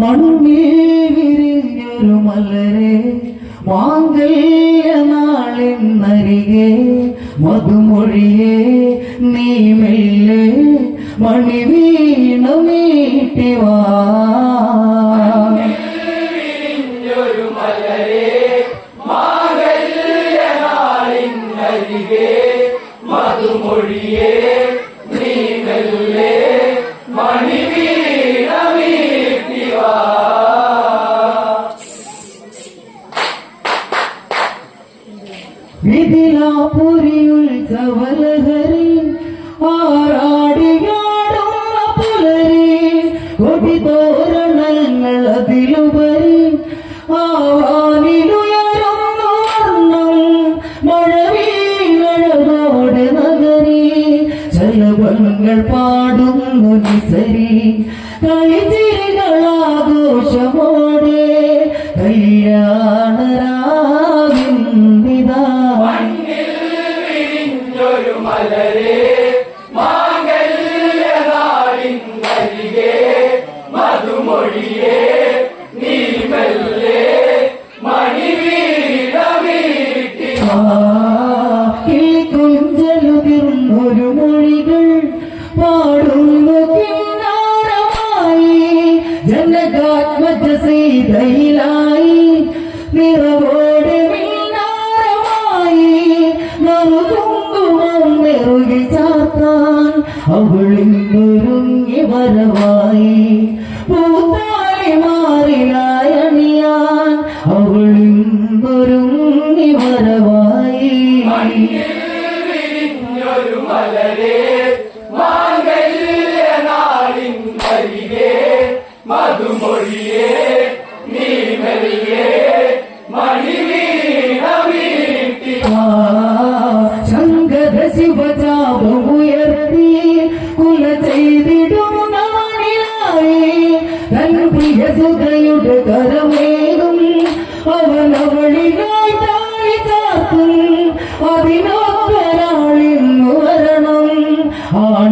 മണ്ണേ വിരിഞ്ഞൊരു മലരെ മാംഗല്യ നാളിന്നരികെ മധുമൊഴിയെ നീ മെല്ലെ മണി വീണമീട്ടിവാ മലരേ పోరాడియాడు పులరి ఒడితో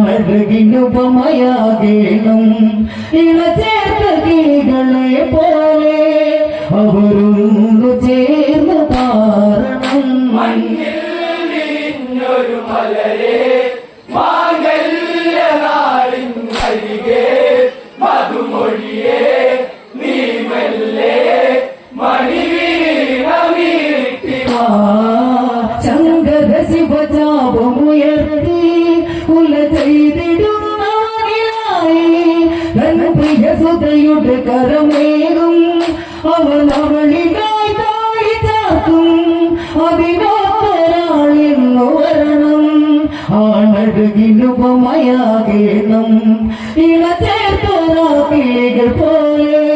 അഴകിനുപമയാകേണം ഇളച്ചേർത്ത കിളികളെ പോലെ അവരും ആണഴകിനുപമയാകേണം ഇള ചേർത്തോറാ കിളികൾ പോലെ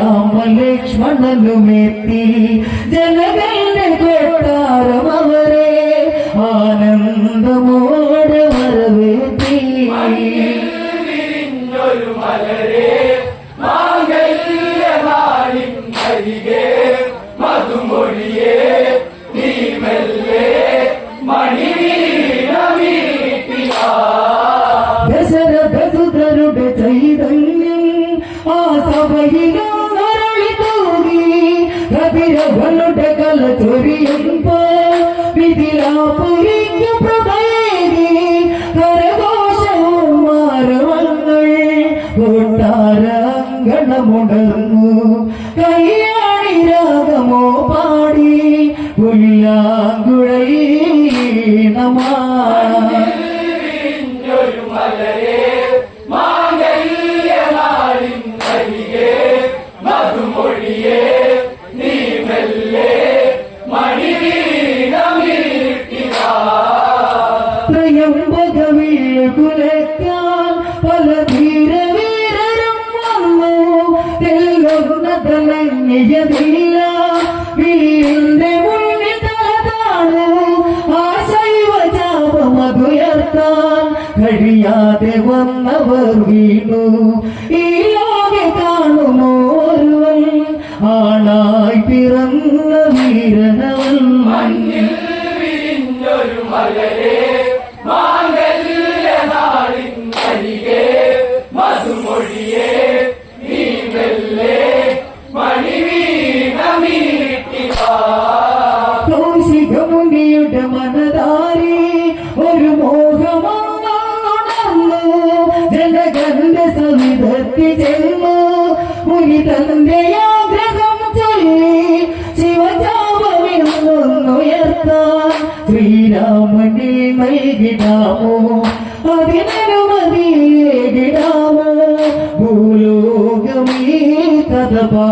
రామ లక్ష్మణులు మెత్తి జనగల్ని కొట్టారు താരങ്ങളുണർന്നു കൈ താങ്ങാൻ കഴിയാതെ വന്നവർ വീണു. ഈ ലോകെ കാണുമോരുവൻ ആണായി പിറന്ന വീരനവൻ. മഞ്ഞിൽ വിരിഞ്ഞൊരു മലരേ రాముని మలిగినాము అభినవది ఎగినాము భూలోకమే కదపా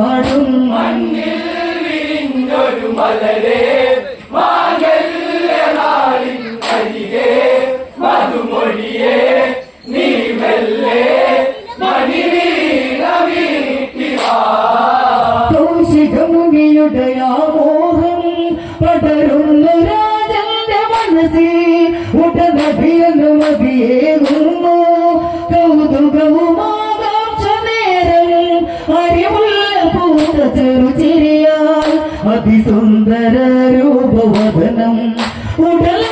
Udhavanam Udhavanam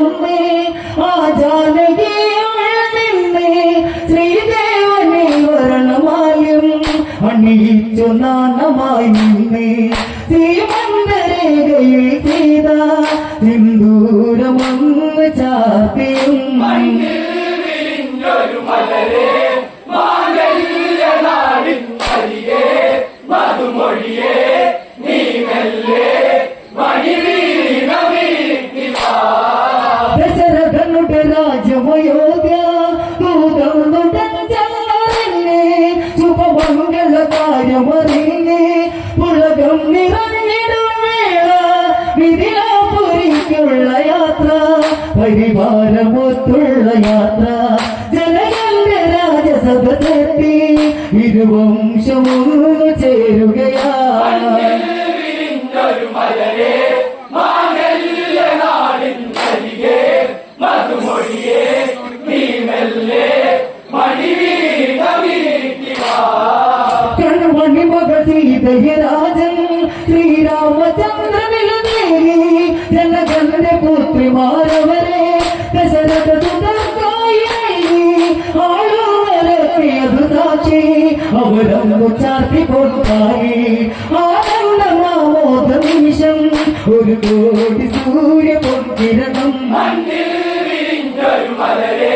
ഉമ്മേ ആചാലകേ അഴനെന്നേ ശ്രീദേവനെ വരണമാലും അണിയിച്ചു നാണമായി ശ്രീമന്ദരേഖയിൽ സീത സിന്ദൂരമൊന്ന് ചാത്തിയും മണി കാര്യമറിഞ്ഞ് ഉലകം നിറഞ്ഞിടും വേള മിഥിലാപുരിക്കുള്ള യാത്ര പരിവാരമൊത്തുള്ള യാത്ര. ജനങ്ങളുടെ രാജസഭത്തെത്തി ഇരുവംശമൊന്നു ചേരുകയാണ് മലരേ మౌనంబు చాపి కొట్టాలి ఆనంద మామోద నిమిషం ഒരു കോടി സൂര്യ പൊട്ടിരകം മഞ്ഞിൽ വിരിഞ്ഞൊരു മലരേ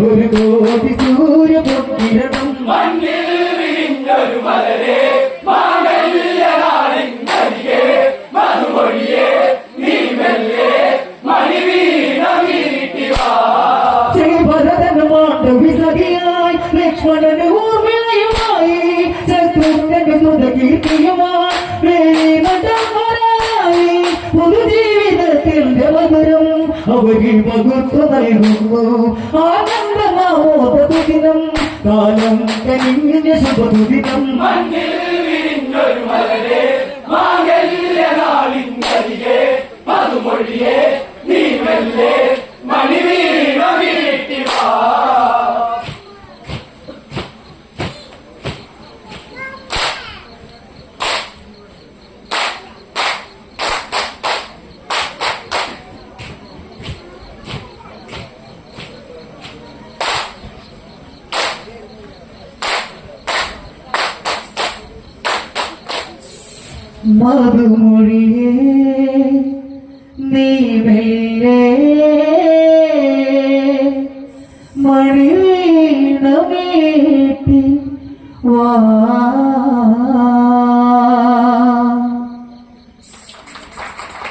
ഒരു കോടി സൂര്യ പൊട്ടിരണം അവരിൽ പകുത്തു നൽകുന്നു ആനന്ദമാമോദിനം കാലം കനിഞ്ഞ മലരെ മാംഗല്യ നാളിൻകരികെ മധുമൊഴിയെ. നീ മധുമൊഴിയേ